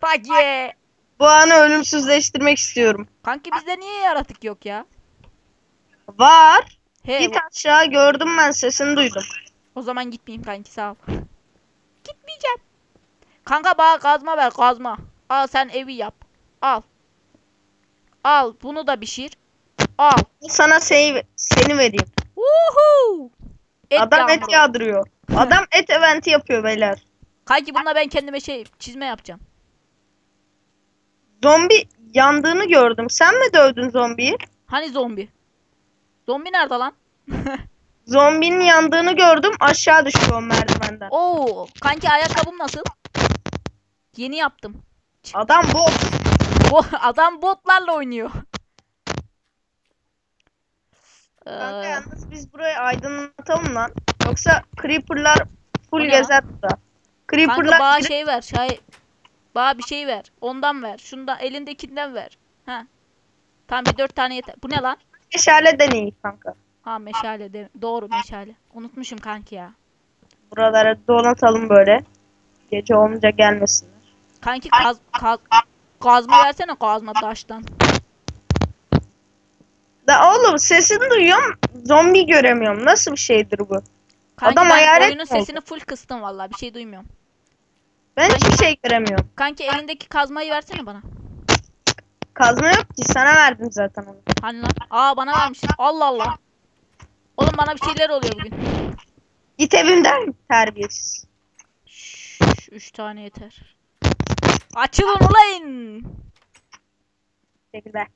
Fuck yeah. Bu anı ölümsüzleştirmek istiyorum. Kanki bizde niye yaratık yok ya? Var. He Git aşağı gördüm ben sesini duydum. o zaman gitmeyeyim kanki sağ ol. Gitmeyeceğim. Kanka bana kazma ver kazma. Al sen evi yap. Al. Al bunu da pişir. Al. Sana seni, seni vereyim. Woohoo. Et Adam et yağdırıyor. Adam et eventi yapıyor beyler. Kanki bununla ben kendime şey çizme yapacağım. Zombi yandığını gördüm. Sen mi dövdün zombiyi? Hani zombi? Zombi nerede lan? Zombinin yandığını gördüm. Aşağı düştü o merdivenden. Oo, kanki ayakkabım nasıl? Yeni yaptım. Adam bot. Bu adam botlarla oynuyor. Kanka Ee, yalnız biz burayı aydınlatalım lan. Yoksa creeperlar full gezer burada. kanka Creeperlar bana girip- şey ver. Şey, bana bir şey ver. Ondan ver. Şundan elindekinden ver. Ha. Tamam bir dört tane yeter. Bu ne lan? meşale deneyi kanka. Ha meşale de. Doğru meşale. Unutmuşum kanki ya. Buralara donatalım böyle. Gece olunca gelmesinler. Kanki kaz, kaz, kazma versene kazma taştan. Da oğlum sesini duyuyorum. Zombi göremiyorum. Nasıl bir şeydir bu? Kanki Adam ben hayalet oyunun mi oldu? sesini full kıstım vallahi bir şey duymuyorum. Ben hiçbir şey göremiyorum. Kanki elindeki kazmayı versene bana. Kazma yok ki. Sana verdim zaten onu. Hani lan? Aa bana vermişsin. Allah Allah. Oğlum bana bir şeyler oluyor bugün. Git evimden. Terbiyesiz. Şşş, üç tane yeter. Açılın ulayın. Çekil be.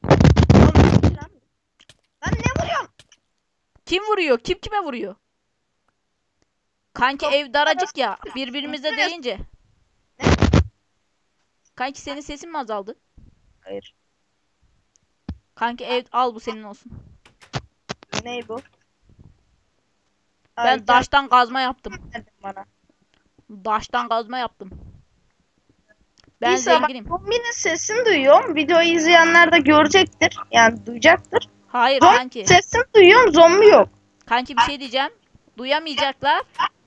Lan ne vuruyorsun? Kim vuruyor? Kim kime vuruyor? Kanki ev daracık ya. Birbirimize değince. Kanki senin sesin mi azaldı? Hayır. Kanki ev al bu senin olsun. Ne bu? Ben Ay, daştan kazma yaptım. verdin bana. Daştan kazma yaptım. Ben Neyse, bak, zenginim. Zombinin sesini duyuyorum. Videoyu izleyenler de görecektir. Yani duyacaktır. Hayır Zombi kanki. sesini duyuyorum. Zombi yok. Kanki bir şey diyeceğim. Duyamayacaklar.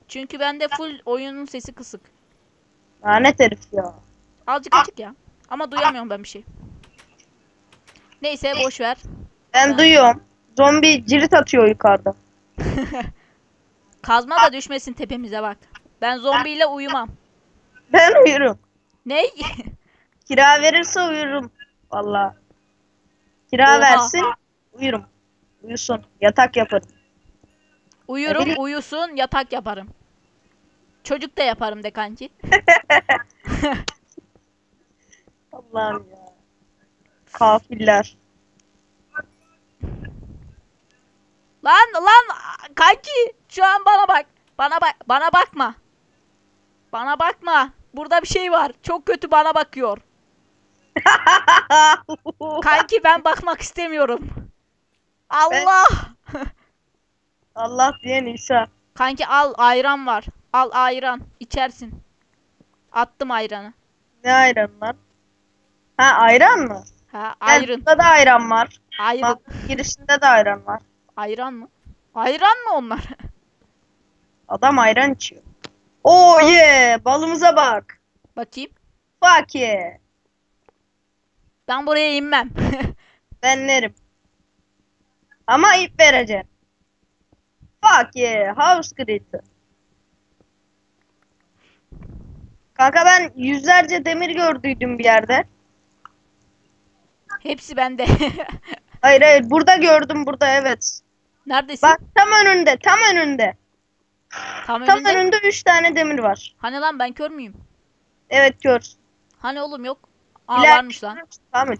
Çünkü bende full oyunun sesi kısık. Lanet herif ya. Azıcık açık ya. Ama duyamıyorum ben bir şey. Neyse boş ver. Ben Ben- duyuyorum. Zombi cirit atıyor yukarıda. Kazma da düşmesin tepemize bak. Ben zombiyle uyumam. Ben uyurum. Ne? Kira verirse uyurum. Vallahi. Kira Oha. versin uyurum. Uyusun. Yatak yaparım. Uyurum, uyusun, yatak yaparım. Çocuk da yaparım de kanki. Allah'ım ya. Kafirler. Lan lan kanki şu an bana bak. Bana bak bana bakma. Bana bakma. Burada bir şey var. Çok kötü bana bakıyor. Kanki ben bakmak istemiyorum. Allah. Allah diyen İsa. Kanki al ayran var. Al ayran. içersin. Attım ayranı. Ne ayran lan? Ha ayran mı? Ha Gel, ayrın. Burada da ayran var. Ayrın. Bak girişinde de ayran var. Ayran mı? Ayran mı onlar? Adam ayran içiyor. Oh yeah! Balımıza bak. Bakayım. Fuck yeah. Ben buraya inmem. Ben nerim. Ama ip vereceğim. Fuck yeah. House grid. Kanka ben yüzlerce demir gördüydüm bir yerde. Hepsi bende. Hayır hayır burada gördüm burada evet. Neredesin? Bak tam önünde tam önünde. Tam Tam önünde. önünde 3 tane demir var. Hani lan ben kör müyüm? Evet gör. Hani oğlum yok. Aa İler- varmış lan. Tamam.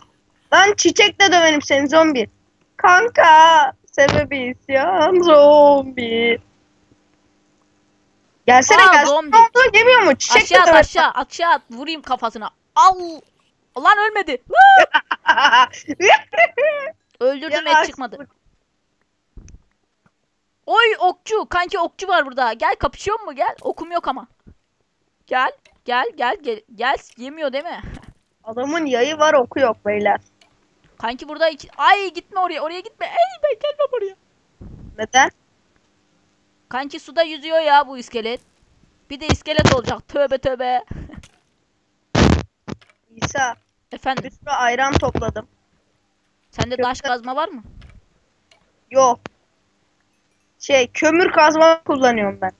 Lan çiçekle döverim seni zombi. Kanka sebebi isyan zombi. Gelsene Aa, gelsene. zombi. Ne oldu gemiyor mu? Çiçekle Aşağı at döverim. aşağı aşağı at. Vurayım kafasına. Al. Lan ölmedi. Öldürdüm et çıkmadı. Oy okçu. Kanki okçu var burada. Gel kapışıyor mu gel. Okum yok ama. Gel. Gel gel gel. Gel yemiyor değil mi? Adamın yayı var oku yok beyler. Kanki burada iki... Ay gitme oraya. Oraya gitme. Ey ben gelmem oraya. Neden? Kanki suda yüzüyor ya bu iskelet. Bir de iskelet olacak. Tövbe tövbe. İsa Efendim bir sürü ayran topladım. sende taş kazma var mı? Yok. Şey kömür kazma kullanıyorum ben.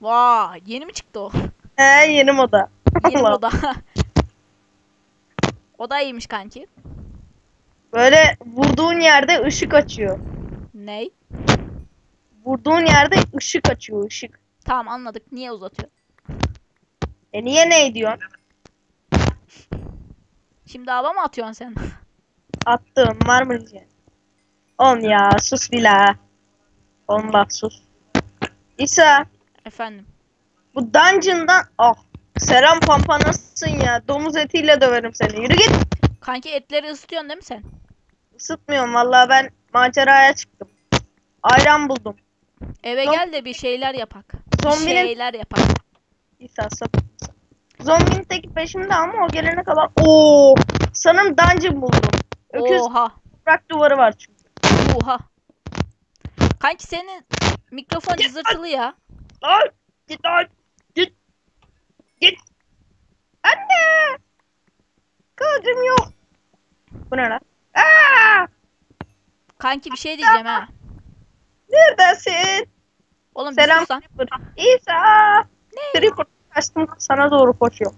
Vay yeni mi çıktı o? He yeni moda. Yeni Allah. oda. o da iyiymiş kanki. Böyle vurduğun yerde ışık açıyor. Ney? Vurduğun yerde ışık açıyor ışık. Tamam anladık. Niye uzatıyor? E niye ne diyorsun? Şimdi hava mı atıyorsun sen? Attım diyeceksin? Oğlum ya sus bila. Oğlum bak sus. İsa Efendim. bu dungeon'dan ah selam pampa nasılsın ya? Domuz etiyle döverim seni. Yürü git. Kanki etleri ısıtıyorsun değil mi sen? Isıtmıyorum vallahi ben maceraya çıktım. Ayran buldum. Eve Zom- gel de bir şeyler yapak. Bir Zombinin şeyler yapak. İsa sapık. Zombinin teki peşimde ama o gelene kadar Oo sanırım dungeon buldum. Öküz Oha. toprak duvarı var çünkü. Oha. Kanki senin mikrofon cızırtılı ya. Lan git lan git git. Anne. Kılıcım yok. Bu ne lan? Aa! Kanki bir şey diyeceğim ha. Neredesin? Oğlum bir Selam sus lan. Creeper. Kaçtım sana doğru koşuyor.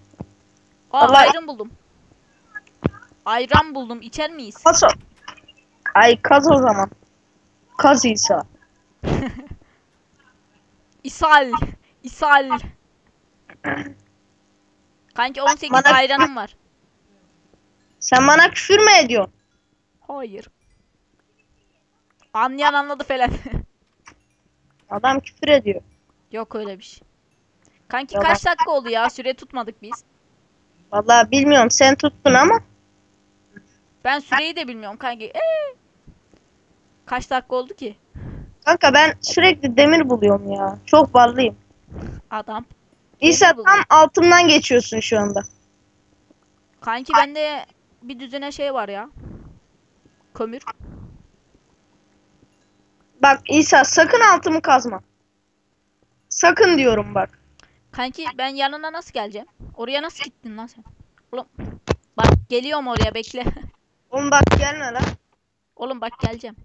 Aa Vallahi- ayran buldum. Ayran buldum. İçer miyiz? Kaz o. Ay kaz o zaman. Kaz İsa. İshal. İshal. Kanki 18 Bana- ayranım var. Sen bana küfür mü ediyorsun? Hayır. Anlayan anladı falan. Adam küfür ediyor. Yok öyle bir şey. Kanki kaç dakika oldu ya? Süre tutmadık biz. Vallahi bilmiyorum sen tuttun ama. Ben süreyi de bilmiyorum kanki. Ee? Kaç dakika oldu ki? Kanka ben sürekli demir buluyorum ya. Çok ballıyım. Adam. İsa tam altımdan geçiyorsun şu anda. Kanki bende bir düzene şey var ya. Kömür. Bak İsa sakın altımı kazma. Sakın diyorum bak. Kanki ben yanına nasıl geleceğim? Oraya nasıl gittin lan sen? Oğlum. Bak geliyorum oraya bekle. Oğlum bak gelme lan. Oğlum bak geleceğim.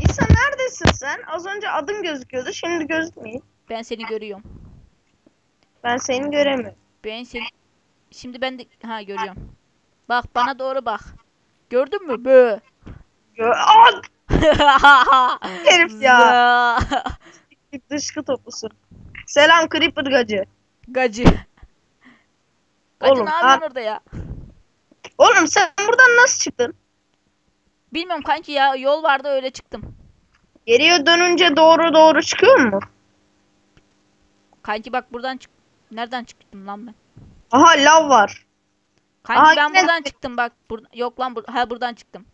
İsa neredesin sen? Az önce adın gözüküyordu şimdi gözükmüyor. Ben seni görüyorum. Ben seni göremiyorum. Ben seni... Şimdi ben de... Ha görüyorum. Bak bana doğru bak. Gördün mü? Bö. Gö Herif ya. Dışkı topusu. Selam Creeper gacı. Gacı. Gacı Oğlum, ne yapıyorsun orada ya? Oğlum sen buradan nasıl çıktın? Bilmiyorum kanki ya. Yol vardı öyle çıktım. Geriye dönünce doğru doğru çıkıyor mu? Kanki bak buradan çık. Nereden çıktım lan ben? Aha lav var. Kanki Aa, ben yine- buradan çıktım bak. Bur- Yok lan bur- ha buradan çıktım.